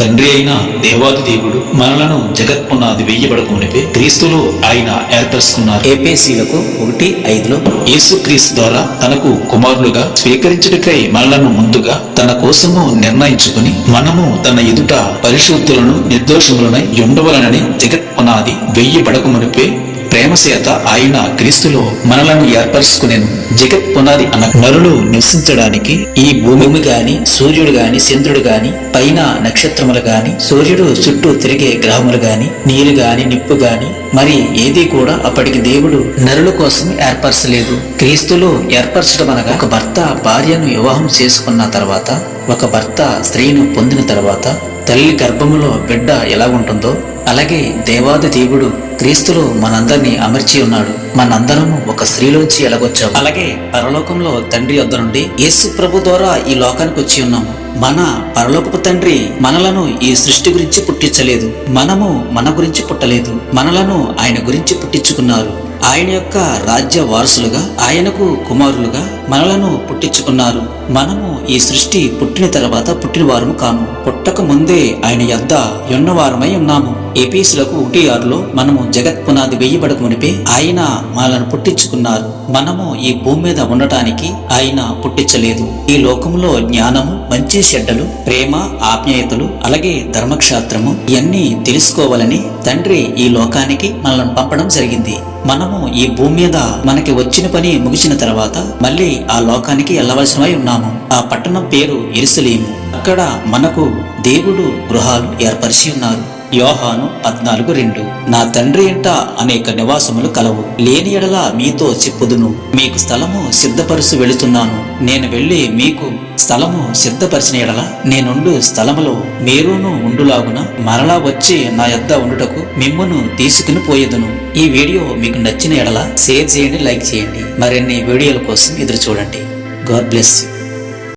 తండ్రి అయిన దేవాది దేవుడు మనలను జగత్పునాది వెయ్యబడకమునిపే క్రీస్తులో ఆయన ఏర్పరుచుకున్నారు ఏపీసీలకు ఒకటి ఐదులో యేసుక్రీస్తు ద్వారా తనకు కుమారులుగా స్వీకరించుటకై మనలను ముందుగా తన కోసము నిర్ణయించుకుని మనము తన ఎదుట పరిశుద్ధులను నిర్దోషములనై ఉండవలనని జగత్ పునాది ప్రేమ చేత ఆయన క్రీస్తులో మనలను ఏర్పరచుకునేను. జగత్ పునాది అన్న నరులు నివసించడానికి ఈ భూమి గాని సూర్యుడు గాని చంద్రుడు గాని పైన నక్షత్రములు గాని సూర్యుడు చుట్టూ తిరిగే గ్రహములు గాని నీరు గాని నిప్పు గాని మరి ఏది కూడా అప్పటికి దేవుడు నరుల కోసం ఏర్పరచలేదు. క్రీస్తులో ఏర్పరచడం అనగా ఒక భర్త భార్యను వివాహం చేసుకున్న తర్వాత ఒక భర్త స్త్రీను పొందిన తర్వాత తల్లి గర్భములో బిడ్డ ఎలా ఉంటుందో అలాగే దేవాది దేవుడు క్రీస్తులో మనందరినీ అమర్చి ఉన్నాడు. మనందరము ఒక స్త్రీలోంచి ఎలాగొచ్చాము. అలాగే పరలోకంలో తండ్రి వద్ద నుండి యేసు ప్రభు ద్వారా ఈ లోకానికి వచ్చి ఉన్నాము. మన పరలోకపు తండ్రి మనలను ఈ సృష్టి గురించి పుట్టించలేదు. మనము మన గురించి పుట్టలేదు. మనలను ఆయన గురించి పుట్టించుకున్నారు. ఆయన యొక్క రాజ్య వారసులుగా ఆయనకు కుమారులుగా మనలను పుట్టించుకున్నారు. మనము ఈ సృష్టి పుట్టిన తర్వాత పుట్టిన వారము కాము. పుట్టక ముందే ఆయన యొద్ద ఉన్నవారమై ఉన్నాము. ఏపీసులకు ఒకటి ఆరులో మనము జగత్ పునాది వెయ్యబడక మునిపే ఆయన మనలను పుట్టించుకున్నారు. మనము ఈ భూమి మీద ఉండటానికి ఆయన పుట్టించలేదు. ఈ లోకంలో జ్ఞానము మంచి చెడ్డలు ప్రేమ ఆప్యాయతలు అలాగే ధర్మక్షేత్రము ఇవన్నీ తెలుసుకోవాలని తండ్రి ఈ లోకానికి మనల్ని పంపడం జరిగింది. మనము ఈ భూమి మీద మనకి వచ్చిన పని ముగిసిన తర్వాత మళ్ళీ ఆ లోకానికి వెళ్ళవలసినవై ఉన్నాము. ఆ పట్టణం పేరు ఎరుసలేము. అక్కడ మనకు దేవుడు గృహాలు ఏర్పరిచి ఉన్నారు. యోహాను పద్నాలుగు రెండు. నా తండ్రి ఇంట అనేక నివాసములు కలవు. లేని ఎడల మీతో చెప్పుదును. మీకు స్థలము సిద్ధపరుచు వెళుతున్నాను. నేను వెళ్ళి మీకు స్థలము సిద్ధపరిచిన ఎడల నేనుండు స్థలములో మీరును ఉండులాగున మరలా వచ్చి నా యొద్ద ఉండుటకు మిమ్మును తీసుకుని పోయేదును. ఈ వీడియో మీకు నచ్చిన ఎడల షేర్ చేయండి లైక్ చేయండి. మరిన్ని వీడియోల కోసం ఎదురు చూడండి. God bless you.